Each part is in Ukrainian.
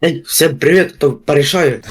Ей, всем привет, кто порешаю.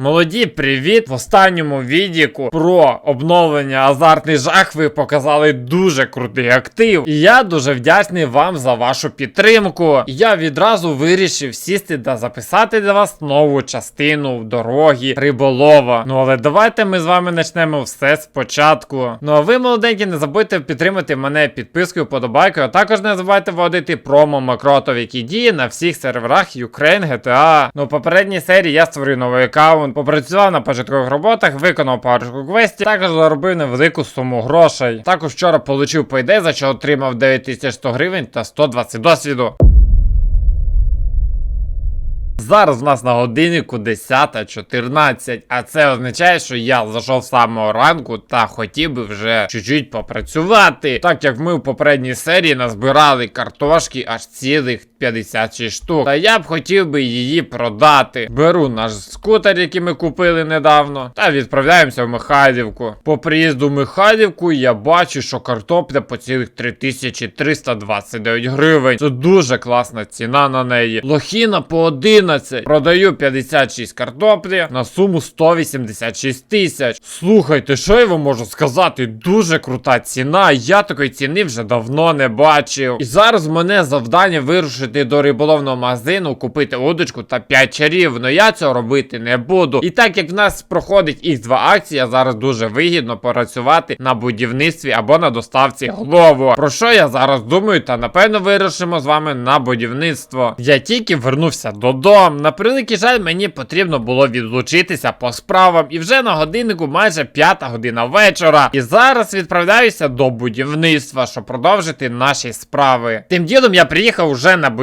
Молоді, привіт! В останньому відіку про обновлення азартний жах ви показали дуже крутий актив. І я дуже вдячний вам за вашу підтримку. Я відразу вирішив сісти та записати для вас нову частину в дорогі риболова. Ну але давайте ми з вами почнемо все спочатку. Ну а ви, молоденькі, не забудьте підтримати мене підпискою, подобайкою, а також не забувайте вводити промо Макротов, який діє на всіх серверах Ukraine, GTA. Ну, в попередній серії я створив новий аккаунт, попрацював на початкових роботах, виконав парочку квестів, також заробив невелику суму грошей. Також вчора получив по за що отримав 9100 гривень та 120 досвіду. Зараз в нас на годиннику 10.14, а це означає, що я зайшов з самого ранку та хотів би вже чуть-чуть попрацювати. Так як ми в попередній серії назбирали картошки аж цілих 56 штук. Та я б хотів би її продати. Беру наш скутер, який ми купили недавно, та відправляємося в Михайлівку. По приїзду в Михайлівку я бачу, що картопля по цілих 3329 гривень. Це дуже класна ціна на неї. Лохіна по 11. Продаю 56 картоплі на суму 186 тисяч. Слухайте, що я вам можу сказати? Дуже крута ціна. Я такої ціни вже давно не бачив. І зараз мене завдання вирушити до риболовного магазину, купити удочку та 5 чарів. Но я цього робити не буду. І так як в нас проходить їх два акції, зараз дуже вигідно працювати на будівництві або на доставці голову. Про що я зараз думаю? Та напевно вирушимо з вами на будівництво. Я тільки вернувся додому. На превеликий жаль, мені потрібно було відлучитися по справам. І вже на годиннику майже п'ята година вечора. І зараз відправляюся до будівництва, щоб продовжити наші справи. Тим ділом я приїхав уже на будівництво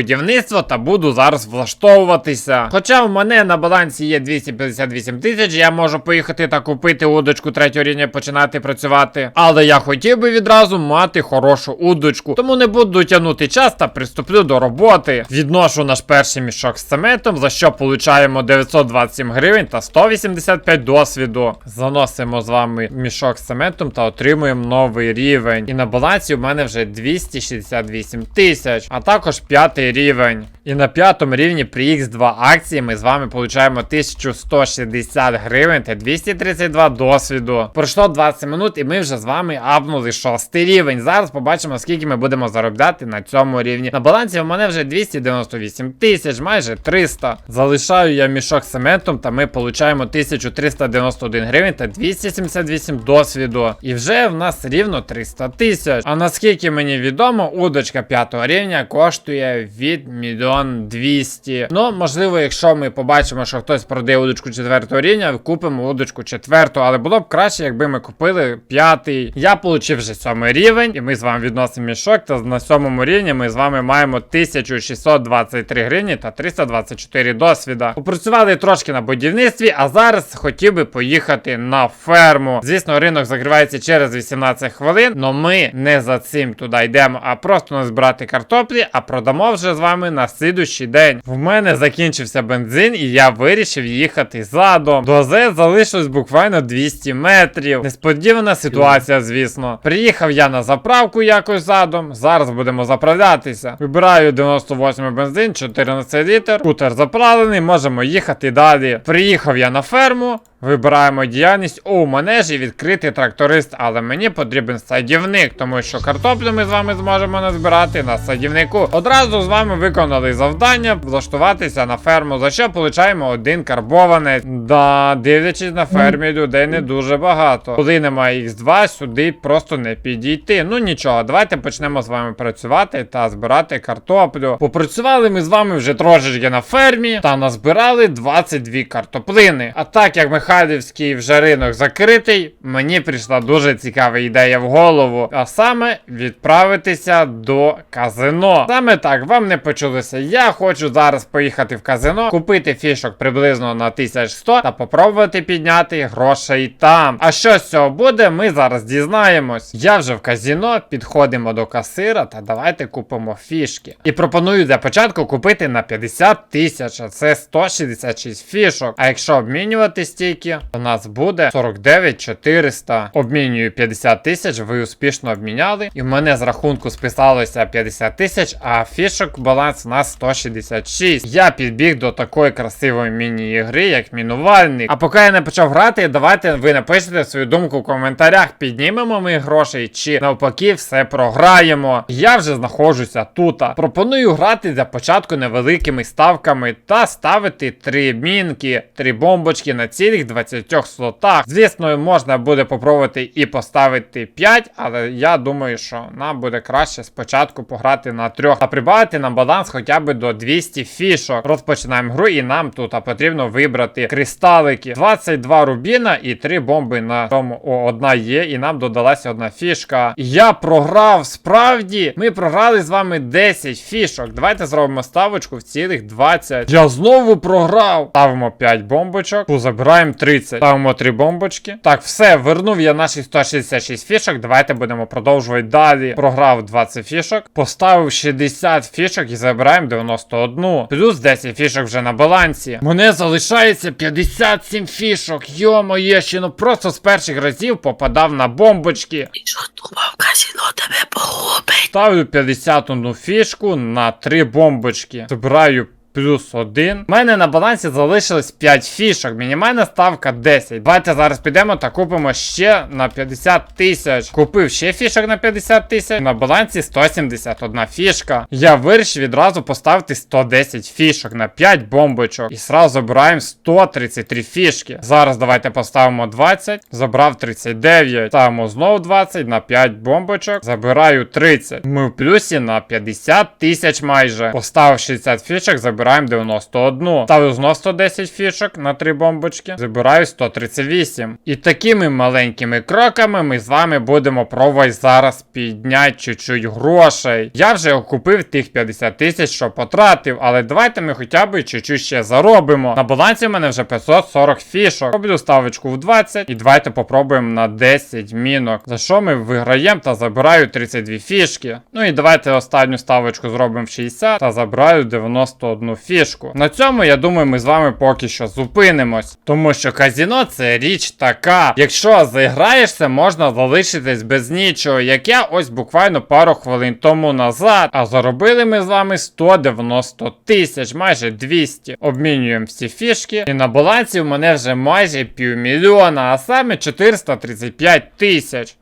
та буду зараз влаштовуватися. Хоча в мене на балансі є 258 тисяч, я можу поїхати та купити удочку третього рівня починати працювати. Але я хотів би відразу мати хорошу удочку. Тому не буду тягнути час та приступлю до роботи. Відношу наш перший мішок з цементом, за що получаємо 927 гривень та 185 досвіду. Заносимо з вами мішок з цементом та отримуємо новий рівень. І на балансі у мене вже 268 тисяч, а також п'ятий рівень. І на п'ятому рівні при X2 акції ми з вами получаємо 1160 гривень та 232 досвіду. Пройшло 20 минут, і ми вже з вами апнули шостий рівень. Зараз побачимо, скільки ми будемо заробляти на цьому рівні. На балансі у мене вже 298 тисяч, майже 300. Залишаю я мішок з цементом, та ми получаємо 1391 гривень та 278 досвіду. І вже в нас рівно 300 тисяч. А наскільки мені відомо, удочка 5 рівня коштує від мільйон 200. Ну, можливо, якщо ми побачимо, що хтось продає удочку 4 рівня, купимо удочку 4, але було б краще, якби ми купили 5. Я получив вже 7 рівень, і ми з вами відносимо мішок. Та на 7 рівні ми з вами маємо 1623 гривні та 324 досвіда. Попрацювали трошки на будівництві, а зараз хотів би поїхати на ферму. Звісно, ринок закривається через 18 хвилин, але ми не за цим туди йдемо, а просто назбирати картоплі, а продамо вже з вами на слідущий день. В мене закінчився бензин, і я вирішив їхати задом. До АЗС залишилось буквально 200 метрів. Несподівана ситуація, звісно. Приїхав я на заправку якось задом. Зараз будемо заправлятися. Вибираю 98 бензин, 14 літр. Скутер заправлений, можемо їхати далі. Приїхав я на ферму. Вибираємо діяльність. У є відкритий тракторист, але мені потрібен садівник, тому що картоплю ми з вами зможемо назбирати на садівнику. Одразу вами виконали завдання влаштуватися на ферму, за що получаємо один карбованець. Да, дивлячись на фермі, людей не дуже багато. Коли немає Х2, сюди просто не підійти. Ну нічого, давайте почнемо з вами працювати та збирати картоплю. Попрацювали ми з вами вже трошечки на фермі та назбирали 22 картоплини. А так як Михайлівський вже ринок закритий, мені прийшла дуже цікава ідея в голову, а саме відправитися до казино. Саме так, вам не почулося. Я хочу зараз поїхати в казино, купити фішок приблизно на 1100 та попробувати підняти грошей там. А що з цього буде, ми зараз дізнаємось. Я вже в казино, підходимо до касира та давайте купимо фішки. І пропоную для початку купити на 50 тисяч, а це 166 фішок. А якщо обмінювати стільки? У нас буде 49 400. Обмінюю 50 тисяч, ви успішно обміняли. І в мене з рахунку списалося 50 тисяч, а фішок баланс у нас 166. Я підбіг до такої красивої міні-ігри, як мінувальник. А поки я не почав грати, давайте ви напишете свою думку в коментарях, піднімемо ми грошей чи навпаки все програємо. Я вже знаходжуся тут. Пропоную грати для початку невеликими ставками та ставити три мінки, три бомбочки на цілих 20 слотах. Звісно, можна буде попробувати і поставити 5, але я думаю, що нам буде краще спочатку пограти на трьох, а прибавити нам баланс хоча б до 200 фішок. Розпочинаємо гру, і нам тут потрібно вибрати кристалики. 22 рубіна і 3 бомби на тому. О, одна є, і нам додалася одна фішка. Я програв справді. Ми програли з вами 10 фішок. Давайте зробимо ставочку в цілих 20. Я знову програв. Ставимо 5 бомбочок. Ту забираємо 30. Ставимо 3 бомбочки. Так, все, вернув я наші 166 фішок. Давайте будемо продовжувати далі. Програв 20 фішок. Поставив 60 фішок і забираємо 91. Плюс 10 фішок вже на балансі. Мене залишається 57 фішок. Йо-моє, ще ну просто з перших разів попадав на бомбочки. І що думав, казіно тебе погубить? Ставлю 51 фішку на 3 бомбочки. Збираю плюс 1. У мене на балансі залишилось 5 фішок. Мінімальна ставка 10. Давайте зараз підемо та купимо ще на 50 тисяч. Купив ще фішок на 50 тисяч. На балансі 171 фішка. Я вирішив відразу поставити 110 фішок на 5 бомбочок. І сразу забираємо 133 фішки. Зараз давайте поставимо 20. Забрав 39. Ставимо знову 20 на 5 бомбочок. Забираю 30. Ми в плюсі на 50 тисяч майже. Поставив 60 фішок, забираємо 91. Ставлю знов 110 фішок на 3 бомбочки. Забираю 138. І такими маленькими кроками ми з вами будемо пробувати зараз підняти чуть-чуть грошей. Я вже окупив тих 50 тисяч, що потратив, але давайте ми хоча б чуть-чуть ще заробимо. На балансі в мене вже 540 фішок. Роблю ставочку в 20 і давайте попробуємо на 10 мінок. За що ми виграємо та забираю 32 фішки. Ну і давайте останню ставочку зробимо в 60 та забираю 91 фішку. На цьому я думаю, ми з вами поки що зупинимось. Тому що казіно це річ така. Якщо заіграєшся, можна залишитись без нічого, як я ось буквально пару хвилин тому назад. А заробили ми з вами 190 тисяч, майже 200. Обмінюємо всі фішки. І на балансі в мене вже майже півмільйона, а саме 435 тисяч.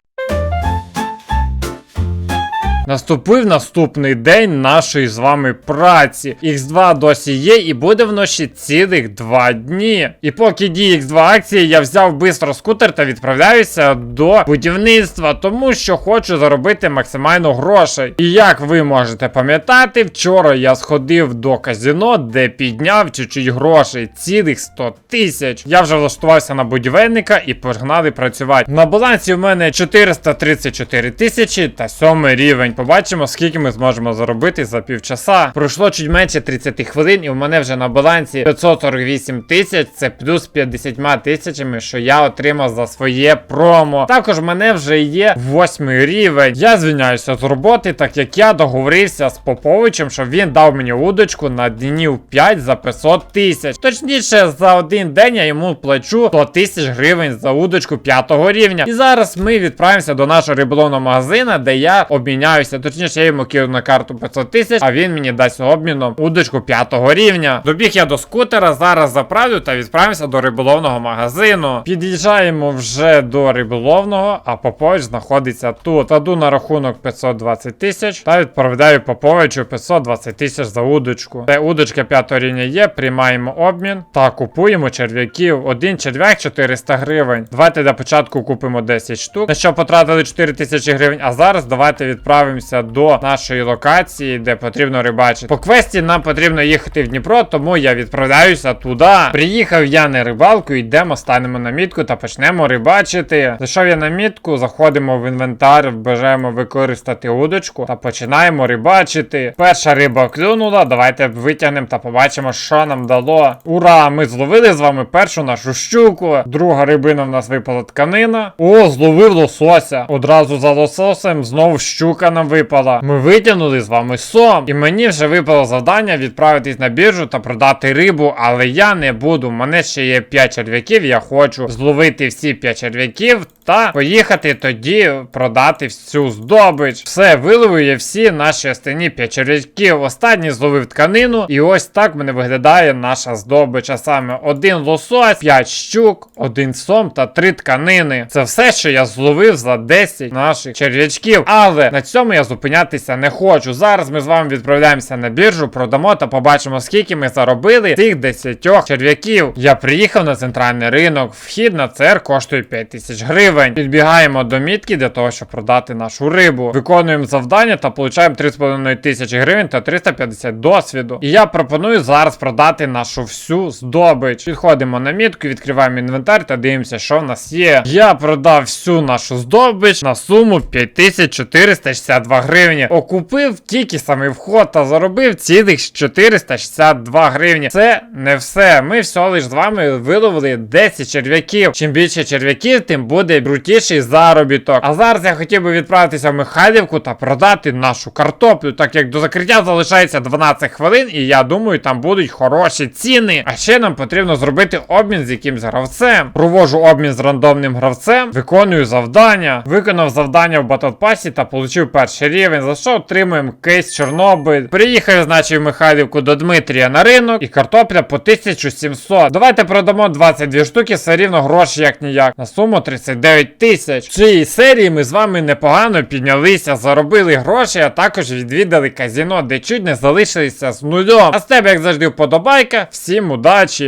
Наступив наступний день нашої з вами праці. X2 досі є і буде вночі цілих 2 дні. І поки діє X2 акції, я взяв бистро скутер та відправляюся до будівництва, тому що хочу заробити максимально грошей. І як ви можете пам'ятати, вчора я сходив до казіно, де підняв чуть-чуть грошей, цілих 100 тисяч. Я вже влаштувався на будівельника і погнали працювати. На балансі в мене 434 тисячі та 7 рівень. Побачимо, скільки ми зможемо заробити за півчаса. Пройшло чуть менше 30 хвилин, і в мене вже на балансі 548 тисяч. Це плюс 50 тисячами, що я отримав за своє промо. Також в мене вже є 8 рівень. Я звільняюся з роботи, так як я договорився з Поповичем, щоб він дав мені удочку на днів 5 за 500 тисяч. Точніше, за один день я йому плачу 100 тисяч гривень за удочку 5 рівня. І зараз ми відправимося до нашого риболовного магазина, де я обміняюся. Точніше, я йому кину на карту 500 тисяч, а він мені дасть обміном удочку 5 рівня. Добіг я до скутера, зараз заправлю та відправимося до риболовного магазину. Під'їжджаємо вже до риболовного, а Попович знаходиться тут. Кладу на рахунок 520 тисяч та відправляю Поповичу 520 тисяч за удочку. Це удочка 5 рівня є, приймаємо обмін та купуємо черв'яків. Один черв'як 400 гривень. Давайте для початку купимо 10 штук. На що потратили 4 тисячі гривень. А зараз давайте відправимося до нашої локації, де потрібно рибачити. По квесті нам потрібно їхати в Дніпро, тому я відправляюся туди. Приїхав я на рибалку, йдемо, станемо на мітку та почнемо рибачити. Зайшов я на мітку, заходимо в інвентар, бажаємо використати удочку та починаємо рибачити. Перша риба клюнула. Давайте витягнемо та побачимо, що нам дало. Ура! Ми зловили з вами першу нашу щуку. Друга рибина в нас випала тканина. О, зловив лосося. Одразу за лососем знову щука нам випала? Ми витягнули з вами сом. І мені вже випало завдання відправитись на біржу та продати рибу, але я не буду. Мене ще є 5 черв'яків, я хочу зловити всі 5 черв'яків та поїхати тоді продати всю здобич. Все, виловив я всі наші останні 5 черв'яків. Останній зловив тканину, і ось так мене виглядає наша здобич. А саме один лосось, 5 щук, один сом та 3 тканини. Це все, що я зловив за 10 наших черв'ячків. Але на цьому я зупинятися не хочу. Зараз ми з вами відправляємося на біржу, продамо та побачимо, скільки ми заробили цих 10 черв'яків. Я приїхав на центральний ринок. Вхід на цер коштує 5 тисяч гривень. Підбігаємо до мітки для того, щоб продати нашу рибу. Виконуємо завдання та получаємо 3,5 тисячі гривень та 350 досвіду. І я пропоную зараз продати нашу всю здобич. Підходимо на мітку, відкриваємо інвентар та дивимося, що в нас є. Я продав всю нашу здобич на суму 5462 гривні. Окупив тільки самий вход та заробив цілих 462 гривні. Це не все. Ми всього лиш з вами виловили 10 черв'яків. Чим більше черв'яків, тим буде крутіший заробіток. А зараз я хотів би відправитися в Михайлівку та продати нашу картоплю, так як до закриття залишається 12 хвилин, і я думаю, там будуть хороші ціни. А ще нам потрібно зробити обмін з якимсь гравцем. Провожу обмін з рандомним гравцем, виконую завдання. Виконав завдання в батлпасі та отримав перший рівень, за що отримуємо кейс Чорнобиль. Приїхав, значить, в Михайлівку до Дмитрія на ринок і картопля по 1700. Давайте продамо 22 штуки, все рівно гроші як ніяк. На суму 39 тисяч. В цій серії ми з вами непогано піднялися, заробили гроші, а також відвідали казіно, де чуть не залишилися з нульом. А з тебе, як завжди, вподобайка. Всім удачі!